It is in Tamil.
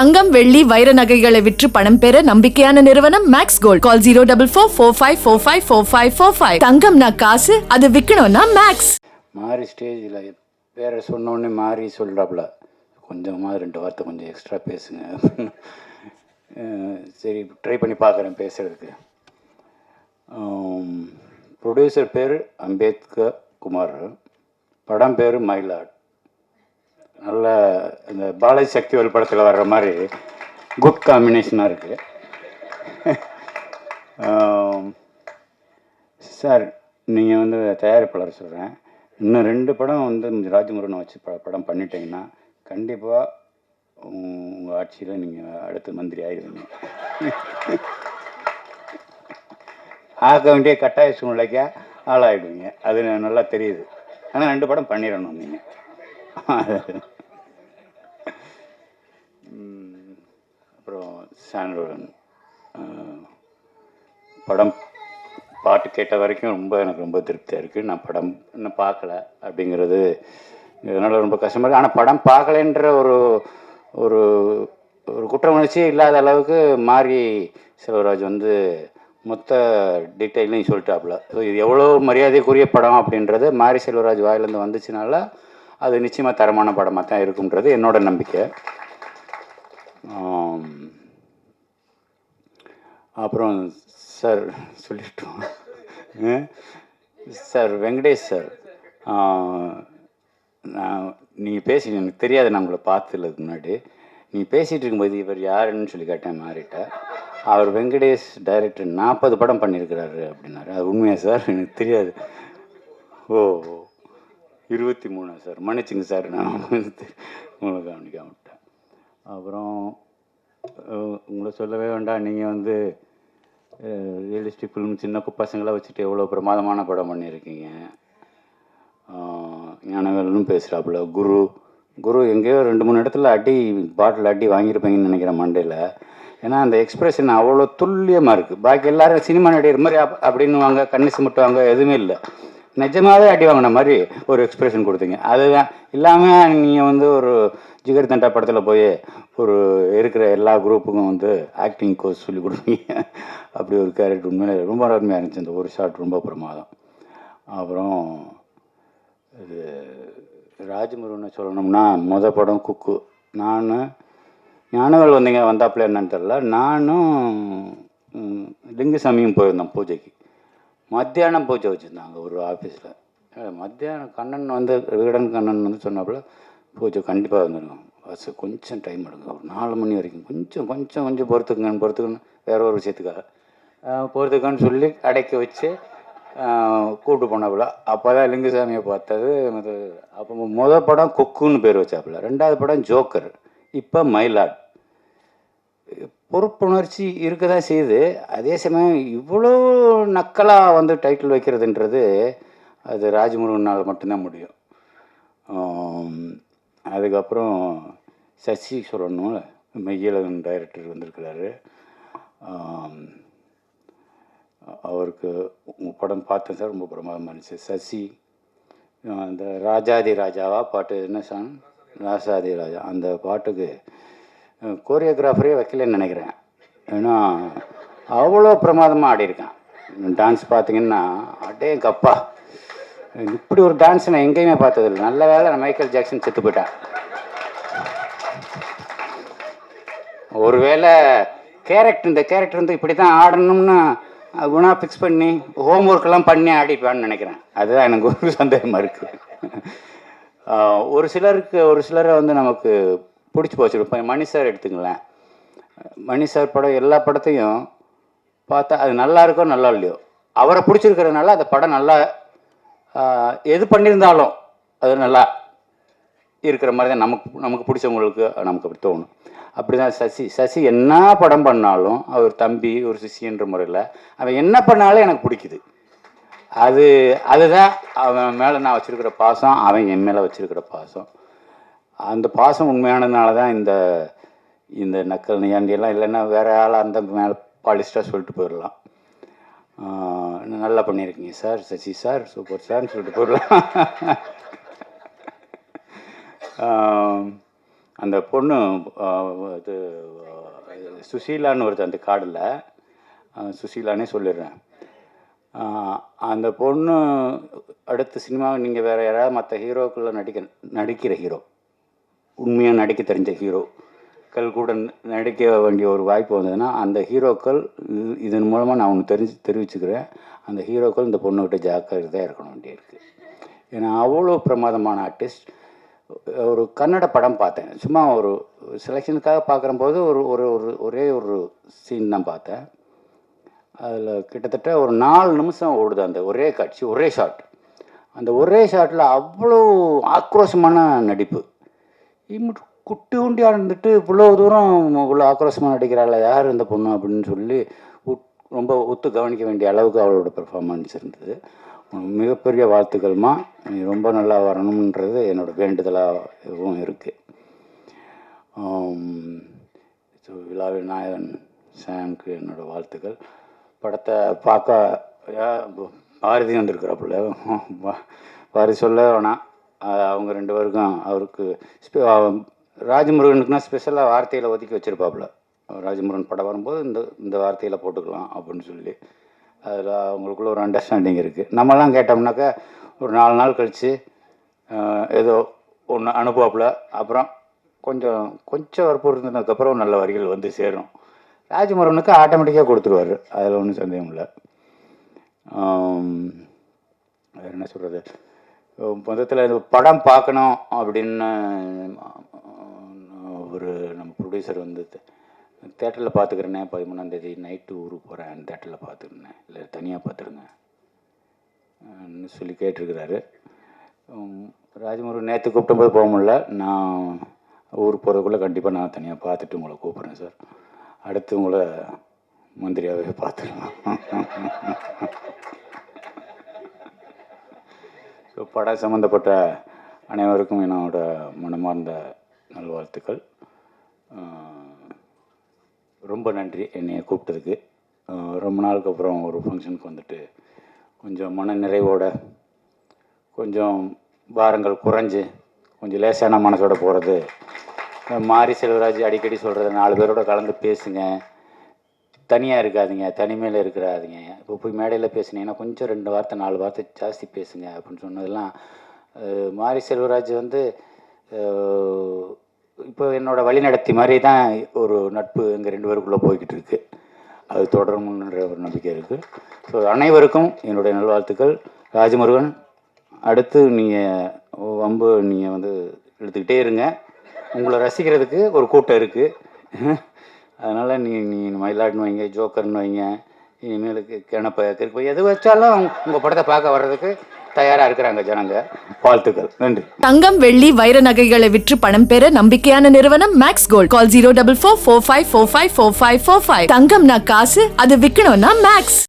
தங்கம் வெள்ளி வைர நகைகளை விற்று பணம் பெற நம்பிக்கையான நிறுவனம் Max Gold call zero double four four five four five four five four five தங்கம்னா காசு அது விற்கணும்னா மேக்ஸ் மாறி ஸ்டேஜில் வேற சொன்னோடனே மாறி சொல்கிறாப்புல கொஞ்சமாக ரெண்டு வார்த்தை கொஞ்சம் எக்ஸ்ட்ரா பேசுங்க. சரி ட்ரை பண்ணி பார்க்குறேன் பேசுகிறதுக்கு ப்ரொடியூசர் பேர் அம்பேத்கர் குமார். படம் பேர் மயிலாட். நல்ல இந்த பாலாஜி சக்திவேல் படத்தில் வர்ற மாதிரி குட் காம்பினேஷனாக இருக்குது சார் நீங்கள் வந்து தயாரிப்பாளர் சொல்கிறேன் இன்னும் ரெண்டு படம் வந்து ராஜமுருகனை வச்சு ப படம் பண்ணிட்டீங்கன்னா கண்டிப்பாக உங்கள் ஆட்சியில் நீங்கள் அடுத்து மந்திரி ஆயிடுவீங்க. ஆக வேண்டிய கட்டாய சூழ்நிலைக்கா ஆளாயிடுவீங்க. அது நல்லா தெரியுது. ஆனால் ரெண்டு படம் பண்ணிடணும் நீங்கள் அப்புறம் படம் பாட்டு கேட்ட வரைக்கும் ரொம்ப எனக்கு ரொம்ப திருப்தியாக இருக்குது நான் படம் இன்னும் பார்க்கல அப்படிங்கிறது இதனால் ரொம்ப கஷ்டமாக இருக்குது ஆனால் படம் பார்க்கலன்ற ஒரு ஒரு ஒரு குற்ற உணர்ச்சி இல்லாத அளவுக்கு மாறி செல்வராஜ் வந்து மொத்த டீட்டெயிலையும் சொல்லிட்டாப்புல. ஸோ இது எவ்வளோ மரியாதைக்குரிய படம் அப்படின்றது மாரி செல்வராஜ் வாயிலேருந்து வந்துச்சுனால அது நிச்சயமாக தரமான படமாக தான் இருக்குன்றது என்னோட நம்பிக்கை. அப்புறம் சார் சொல்லிட்டோம். சார் வெங்கடேஷ் சார் நான் நீங்கள் பேசி எனக்கு தெரியாது நான் உங்களை பார்த்ததில்ல முன்னாடி. நீ பேசிகிட்டு இருக்கும்போது இவர் யாருன்னு சொல்லி கேட்டேன் மாறிட்ட. அவர் வெங்கடேஷ் டைரக்டர் நாற்பது படம் பண்ணியிருக்கிறாரு அப்படின்னாரு. அது உண்மையா சார் எனக்கு தெரியாது. ஓ இருபத்தி மூணா சார் மன்னிச்சுங்க சார் நான் வந்து உங்களை கவனிக்காம விட்டேன். அப்புறம் உங்களை சொல்லவே வேண்டாம். நீங்கள் வந்து ரியலிஸ்டிக் ஃபிலிம் சின்ன கு- வச்சுட்டு எவ்வளோ பிரமாதமான படம் பண்ணியிருக்கீங்க. ஞானவேலனும் பேசுகிறாப்புல குரு. குரு எங்கேயோ ரெண்டு மூணு இடத்துல அடி பாட்டில் அடி வாங்கியிருப்பீங்கன்னு நினைக்கிறேன் மண்டையில். ஏன்னா அந்த எக்ஸ்பிரஷன் அவ்வளோ துல்லியமாக இருக்குது பாக்கி எல்லாரும் சினிமா நடிகர் மாதிரி அப் அப்படின்னுவாங்க கண்ணு சிமிட்டுவாங்க எதுவுமே இல்லை. நிஜமாவே அடி வாங்கின மாதிரி ஒரு எக்ஸ்பிரஷன் கொடுத்தீங்க. அதுதான். இல்லாமல் நீங்கள் வந்து ஒரு ஜிகர் தண்டா படத்தில் போய் ஒரு இருக்கிற எல்லா குரூப்புக்கும் வந்து ஆக்டிங் கோர்ஸ் சொல்லி கொடுப்பீங்க. அப்படி ஒரு கேரக்டர் உண்மையிலே ரொம்ப அருமையாக இருந்துச்சு. அந்த ஒரு ஷாட் ரொம்ப பிரமாதம். அப்புறம் இது ராஜமுருகனை சொல்லணும்னா மொதல் படம் குக்கு. நான் ஞானவேல் வந்தீங்க வந்தாப்புல என்னன்னு தெரில நானும் ம், லிங்குசாமியும் போயிருந்தோம் பூஜைக்கு. மத்தியானம் பூஜை வச்சுருந்தாங்க ஒரு ஆஃபீஸில். மத்தியானம் கண்ணன் வந்து விகடன் கண்ணன் வந்து சொன்னாப்புல பூஜை கண்டிப்பாக வந்துடும் பஸ் கொஞ்சம் டைம் எடுங்க. ஒரு நாலு மணி வரைக்கும் கொஞ்சம் கொஞ்சம் கொஞ்சம் பொறுத்துக்குங்கன்னு பொறுத்துக்குன்னு வேற ஒரு விஷயத்துக்காக. பொறுத்துக்கன்னு சொல்லி அடைக்க வச்சு கூப்பிட்டு கூட்டு போனாப்புல. அப்போ தான் லிங்குசாமியை பார்த்தது அப்போ முத படம் கொக்குன்னு பேர் வச்சாப்புல. ரெண்டாவது படம் ஜோக்கர். இப்போ மயிலாட். பொறுப்புணர்ச்சி இருக்க தான் செய்யுது. அதே சமயம் இவ்வளோ நக்கலாக வந்து டைட்டில் வைக்கிறதுன்றது அது ராஜமுருகனால் மட்டும்தான் முடியும். அதுக்கப்புறம் சசி சொல்லணும் மெய்யழகன் டைரக்டர் வந்திருக்கிறாரு. அவருக்கு உங்கள் படம் பார்த்தேன் சார் ரொம்ப பிரமாதமாக இருந்துச்சு. சசி அந்த ராஜாதி ராஜாவா பாட்டு என்ன சாங் ராசாதி ராஜா. அந்த பாட்டுக்கு கோரியோகிராஃபரே வைக்கலன்னு நினைக்கிறேன். ஏன்னா அவ்வளோ பிரமாதமாக ஆடியிருக்கேன். டான்ஸ் பார்த்தீங்கன்னா அடே கப்பா. இப்படி ஒரு டான்ஸ் நான் எங்கேயுமே பார்த்ததில்லை. நல்ல வேளை நான் மைக்கேல் ஜாக்சன் செத்து போயிட்டேன். ஒருவேளை கேரக்டர் இந்த கேரக்டர் வந்து இப்படி தான் ஆடணும்னு குணா ஃபிக்ஸ் பண்ணி ஹோம் ஒர்க்கெல்லாம் பண்ணி ஆடிப்பான்னு நினைக்கிறேன். அதுதான் எனக்கு ஒரு சந்தேகமாக இருக்குது ஒரு சிலருக்கு ஒரு சிலரை வந்து நமக்கு பிடிச்சி போச்சு. இப்போ மணி சார் எடுத்துங்களேன் மணி சார் படம் எல்லா படத்தையும் பார்த்தா அது நல்லா இருக்கோ நல்லா இல்லையோ அவரை பிடிச்சிருக்கிறதுனால அந்த படம் நல்லா எது பண்ணியிருந்தாலும் அது நல்லா இருக்கிற மாதிரி தான் நமக்கு நமக்கு பிடிச்சவங்களுக்கு நமக்கு அப்படி தோணும். அப்படி தான் சசி சசி என்ன படம் பண்ணாலும் அவர் தம்பி ஒரு சிஷியன்ற முறையில் அவன் என்ன பண்ணாலும் எனக்கு பிடிக்குது. அது அதுதான் அவன் மேலே நான் வச்சுருக்கிற பாசம் அவன் என் மேலே வச்சுருக்கிற பாசம். அந்த பாசம் உண்மையானதுனால தான் இந்த இந்த நக்கல் நியாண்டியெல்லாம் இல்லைன்னா வேறு ஆளாக அந்த மேலே பாலிஸ்டாக சொல்லிட்டு போயிடலாம் நல்லா பண்ணியிருக்கீங்க சார்? சசி சார் சூப்பர் சார்னு சொல்லிட்டு போயிடலாம் அந்த பொண்ணு இது சுசீலான்னு ஒருத்தர் அந்த கார்டில் சுசீலானே சொல்லிடுறேன். அந்த பொண்ணு அடுத்த சினிமாவை நீங்கள் வேறு யாராவது மற்ற ஹீரோக்குள்ளே நடிக்க நடிக்கிற ஹீரோ உண்மையாக நடிக்க தெரிஞ்ச ஹீரோக்கள் கூட நடிக்க வேண்டிய ஒரு வாய்ப்பு வந்ததுன்னா அந்த ஹீரோக்கள் இது- இதன் மூலமாக நான் ஒன்று தெரிஞ்சு தெரிவிச்சுக்கிறேன். அந்த ஹீரோக்கள் இந்த பொண்ணுக்கிட்ட ஜாக்கிரதையாக இருக்கணும் வேண்டியிருக்கு. ஏன்னா அவ்வளோ பிரமாதமான ஆர்டிஸ்ட் ஒரு கன்னட படம் பார்த்தேன். சும்மா ஒரு செலெக்ஷனுக்காக பார்க்குறம்போது ஒரு ஒரு ஒரு ஒரே ஒரு சீன் தான் பார்த்தேன். அதில் கிட்டத்தட்ட ஒரு நாலு நிமிஷம் ஓடுது அந்த ஒரே காட்சி ஒரே ஷாட் அந்த ஒரே ஷாட்டில் அவ்வளோ ஆக்ரோஷமான நடிப்பு. இம்முட்டு குட்டி உண்டியாக இருந்துட்டு இவ்வளோ தூரம் இவ்வளோ ஆக்ரோஷமாக நடிக்கிறாள் யார் இந்த பொண்ணு அப்படின்னு சொல்லி உட் ரொம்ப ஒத்து கவனிக்க வேண்டிய அளவுக்கு அவளோட பெர்ஃபார்மன்ஸ் இருந்தது. மிகப்பெரிய வாழ்த்துக்கள்மா. நீ ரொம்ப நல்லா வரணுன்றது என்னோட வேண்டுதலாகவும் இருக்குது ஸோ விழாவில் நாயகன் சாம்க்கு என்னோடய வாழ்த்துக்கள். படத்தை பார்க்க பாரதி வந்திருக்கிறாப்புல. பாரதி சொல்ல வேணாம். அவங்க ரெண்டு பேருக்கும் அவருக்கு ஸ்பெ- ராஜமுருகனுக்குனா ஸ்பெஷலாக வார்த்தையில் ஒதுக்கி வச்சுருப்பாப்புல. ராஜமுருகன் படம் வரும்போது இந்த இந்த வார்த்தையில் போட்டுக்கலாம் அப்படின்னு சொல்லி. அதில் அவங்களுக்குள்ள ஒரு அண்டர்ஸ்டாண்டிங் இருக்குது நம்மலாம் கேட்டோம்னாக்கா ஒரு நாலு நாள் கழித்து ஏதோ ஒன்று அனுப்புவாப்புல. அப்புறம் கொஞ்சம் கொஞ்சம் வற்புறுத்தினதுக்கப்புறம் நல்ல வரிகள் வந்து சேரும். ராஜமுருகனுக்கு ஆட்டோமேட்டிக்காக கொடுத்துருவாரு. அதில் ஒன்றும் சந்தேகம் இல்லை. வேறு என்ன சொல்கிறது மொத்தத்தில் இந்த படம் பார்க்கணும் அப்படின்னு ஒரு நம்ம ப்ரொடியூசர் வந்து தேட்டரில் பார்த்துக்கிறேனே பதிமூணாந்தேதி நைட்டு ஊருக்கு போகிறேன் தேட்டரில் பார்த்துக்கிறேன் இல்லை தனியாக பார்த்துருங்க சொல்லி கேட்டிருக்கிறாரு. உம், ராஜமுருகன் நேற்று கூப்பிட்டபோது போக முடியல. நான் ஊருக்கு போகிறதுக்குள்ளே கண்டிப்பாக நான் தனியாக பார்த்துட்டு உங்களை கூப்பிட்றேன் சார். அடுத்து உங்களை மந்திரியாகவே பார்த்துருவேன் ஸோ படம் சம்மந்தப்பட்ட அனைவருக்கும் என்னோட மனமார்ந்த நல்வாழ்த்துக்கள். ரொம்ப நன்றி என்னைய கூப்பிட்டதுக்கு. ரொம்ப நாளுக்கு அப்புறம் ஒரு ஃபங்க்ஷனுக்கு வந்துட்டு கொஞ்சம் மன நிறைவோட கொஞ்சம் பாரங்கள் குறைஞ்சு கொஞ்சம் லேசான மனசோட போகிறது மாரி செல்வராஜ் அடிக்கடி சொல்கிறது நாலு பேரோட கலந்து பேசுங்க. தனியாக இருக்காதீங்க தனிமையில் இருக்கிறாதீங்க. இப்போ போய் மேடையில் பேசுனீங்கன்னா கொஞ்சம் ரெண்டு வார்த்தை நாலு வார்த்தை ஜாஸ்தி பேசுங்க அப்படின்னு சொன்னதெல்லாம் மாரி செல்வராஜ் வந்து இப்போ என்னோட வழிநடத்தி மாதிரி தான் ஒரு நட்பு எங்கள் ரெண்டு பேருக்குள்ளே போய்கிட்டு இருக்கு. அது தொடரும்ன்ற ஒரு நம்பிக்கை இருக்குது ஸோ அனைவருக்கும் என்னுடைய நல்வாழ்த்துக்கள். ராஜமுருகன் அடுத்து நீங்கள் வம்பு நீங்கள் வந்து எடுத்துக்கிட்டே இருங்க. உங்களை ரசிக்கிறதுக்கு ஒரு கூட்டம் இருக்குது அதனால் நீ நீ மயிலாடுன்னு வைங்க ஜோக்கர்னு வைங்க இனிமேலுக்கு கிணப்ப போய் எது வச்சாலும் உங்கள் படத்தை பார்க்க வர்றதுக்கு தயாராக இருக்கிறாங்க ஜனங்க. வாழ்த்துக்கள். நன்றி. தங்கம் வெள்ளி வைர நகைகளை விற்று பணம் பெற நம்பிக்கையான நிறுவனம் Max Gold call zero double four four five four five four five four five தங்கம்னா காசு அது விற்கணும்னா மேக்ஸ்